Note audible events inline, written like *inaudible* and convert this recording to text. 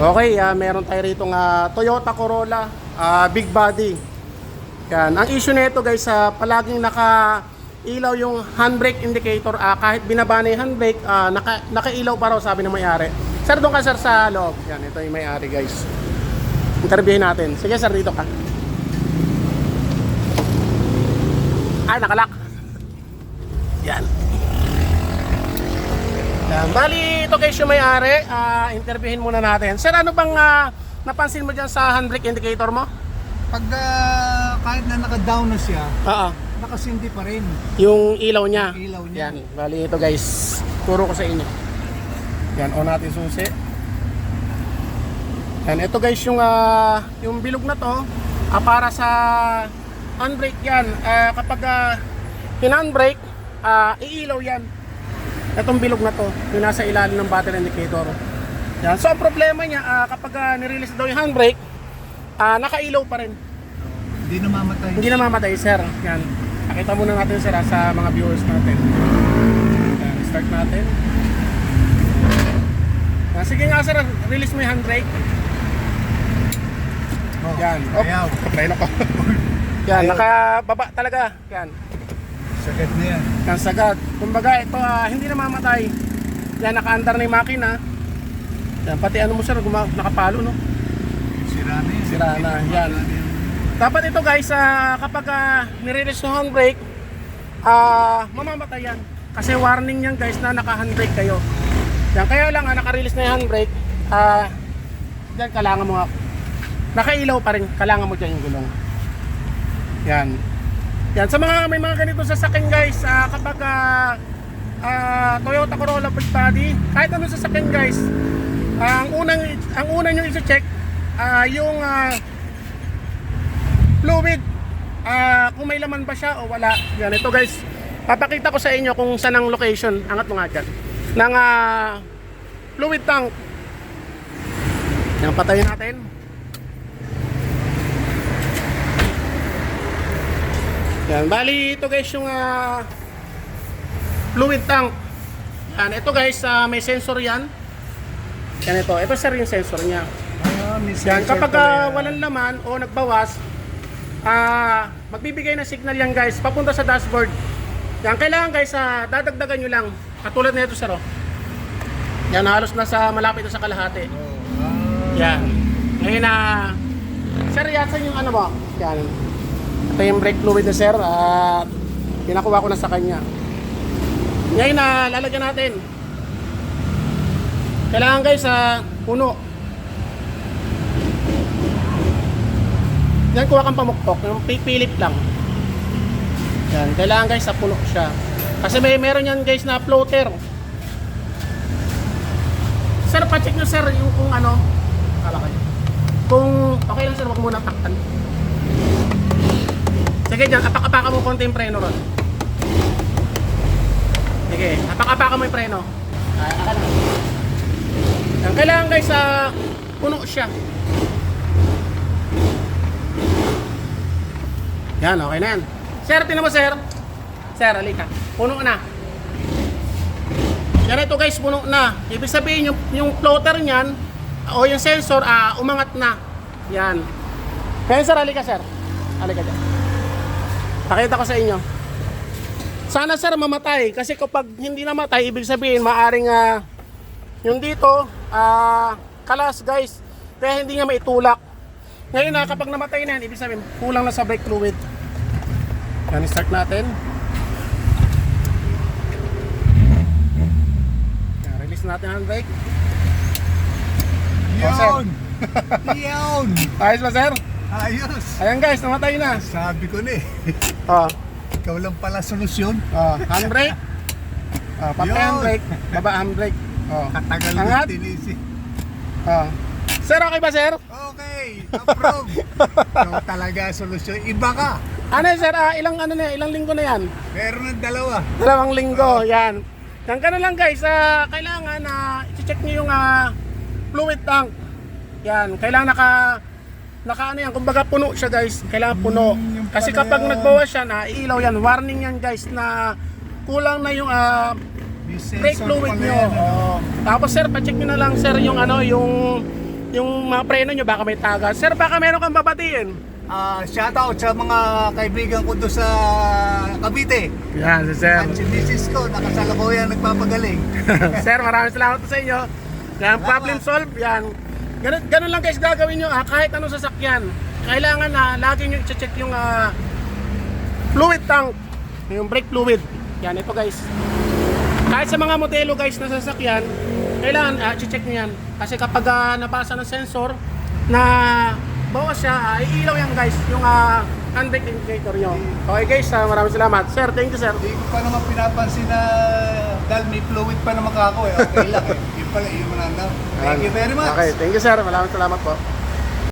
Okay, ah, meron tayo rito nga Toyota Corolla ah, big body. Yan. Ang issue nito guys, sa palaging naka ilaw yung handbrake indicator ah, kahit binaba na yung handbrake, ah, naka, nakailaw pa raw sabi ng may-ari. Sir, doon ka sir sa loob. Yan, ito yung may-ari guys. Interviewin natin. Sige sir, dito ka. Ay, nakalak. *laughs* Yan. Yan. Bali, ito guys yung may-ari. Ah, interviewin muna natin. Sir, ano bang ah, napansin mo dyan sa handbrake indicator mo? Pag ah, kahit na naka-down na siya, Oo. nakasindi pa rin. Yung ilaw niya. Yung ilaw niya. Yan. Bali, ito guys. Turo ko sa inyo. Yan, on natin susi. Yan, ito guys yung ah, yung bilog na to ah, para sa handbrake yan. Ah, kapag uh, hinandbrake, ah, iilaw yan. Itong bilog na to, yung nasa ilalim ng battery indicator. Yan. So ang problema niya, ah, kapag ah, nirelease daw yung handbrake, ah, nakailaw pa rin. Hindi namamatay. Hindi na mamatay, sir. Yan. Pakita muna natin, sir, sa mga viewers natin. Yan, start natin. Yan, sige nga, sir. Release mo yung handbrake. Oh, Yan. Oh, Ayaw. Kaprain ako. *laughs* Yan, nakababa talaga. Yan. Sagad na yan. Yan, sagad. Kumbaga, ito, ah, hindi na mamatay. Yan, naka-andar na yung makina. Yan, pati ano mo, sir, guma- nakapalo, no? Sira na yan. Sira na, yan. Dapat ito guys, ah, kapag uh, nire-release yung handbrake, ah, mamamatay yan. Kasi warning yan guys na naka-handbrake kayo. Yan, kaya lang ah, naka-release na yung handbrake, ah, dyan kailangan mo nga, nakailaw pa rin, kailangan mo dyan yung gulong. Yan. Yan, sa mga may mga ganito sasakyan guys, ah, kapag ah, ah, Toyota Corolla full body, kahit ano sasakyan guys, ang unang ang unang yung i-check ah, yung ah, fluid ah kung may laman ba siya o wala. Yan ito guys papakita ko sa inyo kung saan ang location. Angat mo dyan. Ng ah, fluid tank. Yan patayin natin yan bali ito guys yung ah, fluid tank yan ito guys ah, may sensor yan yan ito ito sir yung sensor niya Ah, may yan, kapag yan. walang laman o nagbawas, ah magbibigay ng signal yan guys, papunta sa dashboard. Yan, kailangan guys, ah, dadagdagan nyo lang. Katulad na ito, sir. Oh. Yan, halos na sa malapit na sa kalahati. Oh, ah, Yan. Ngayon na, sir, yasan yung ano mo? Yan. Ito yung brake fluid na sir. At pinakuha ko na sa kanya. Ngayon na, lalagyan natin. Kailangan guys, sa puno. Yan, kuha kang pamukpok. Yung pipilip lang. Yan, kailangan guys, sa puno siya. Kasi may meron yan guys na floater. Sir, pacheck nyo sir yung kung ano. Kala kayo. Kung okay lang sir, wag muna takpan. Sige dyan, apak-apakan mo konti yung preno ron. Sige, apak-apakan mo yung preno. Yan, kailangan guys sa puno siya. Yan, okay na yan. Sir, tinan mo sir. Sir, alika. Puno na. Yan ito guys, puno na. Ibig sabihin yung, yung floater niyan o yung sensor, ah, umangat na. Yan. Kaya sir, alika sir. Alika dyan. Pakita ko sa inyo. Sana sir mamatay kasi kapag hindi namatay, ibig sabihin maaring ah, yung dito, ah, kalas guys. Kaya hindi niya maitulak. Ngayon na kapag namatay na yan, ibig sabihin kulang na sa brake fluid. Yan, start natin. Yan, release natin ang brake. Oh. Yun! *laughs* Yun! Ayos ba sir? Ayos! Ayan guys, namatay na. Sabi ko na eh. Oh, Ikaw lang pala solusyon. oh, handbrake. Oh, patay Yun. handbrake. Baba handbrake. Oh. Katagal ko tinisi. Oh. Sir, okay ba sir? Okay, approve. Ikaw talaga solusyon. Iba ka. Ano sir, ah, ilang ano na, ilang linggo na yan? Meron ng dalawa. Dalawang linggo, yan. Yan ka na lang guys, ah, kailangan na i-check nyo yung ah, fluid tank. Yan, kailangan naka naka ano yan, kumbaga puno siya guys. Kailangan puno. Mm, Kasi kapag yan. nagbawas siya na iilaw yan, warning yan guys na kulang na yung May brake fluid nyo. yan, ano? Oo. Tapos sir, pa-check nyo na lang sir yung ano, yung yung mga preno nyo, baka may tagas. Sir, baka meron kang babatiin. Ah, shoutout sa mga kaibigan ko doon sa Cavite. Yan, si Sir. At si Mrs. ko, nakasalukuyan nagpapagaling. *laughs* sir, maraming salamat po sa inyo. Yan, problem solve. Yan. Ganun, ganun lang guys gagawin nyo ha, kahit anong sasakyan. Kailangan na lagi nyo i-check yung ah, fluid tank, yung brake fluid. Yan, ito guys. Kahit sa mga modelo guys na sasakyan, kailangan ah, i-check nyo yan. Kasi kapag ah, nabasa ng sensor na bawas siya, ah, iilaw yan guys, yung uh, handbrake indicator nyo. Okay guys, ah, maraming salamat. Sir, thank you sir. Hindi ko pa naman pinapansin na dahil may fluid pa naman ako eh. Okay lang eh. *laughs* Pala, yun mo. Thank you very much. Okay, thank you sir. Maraming salamat po.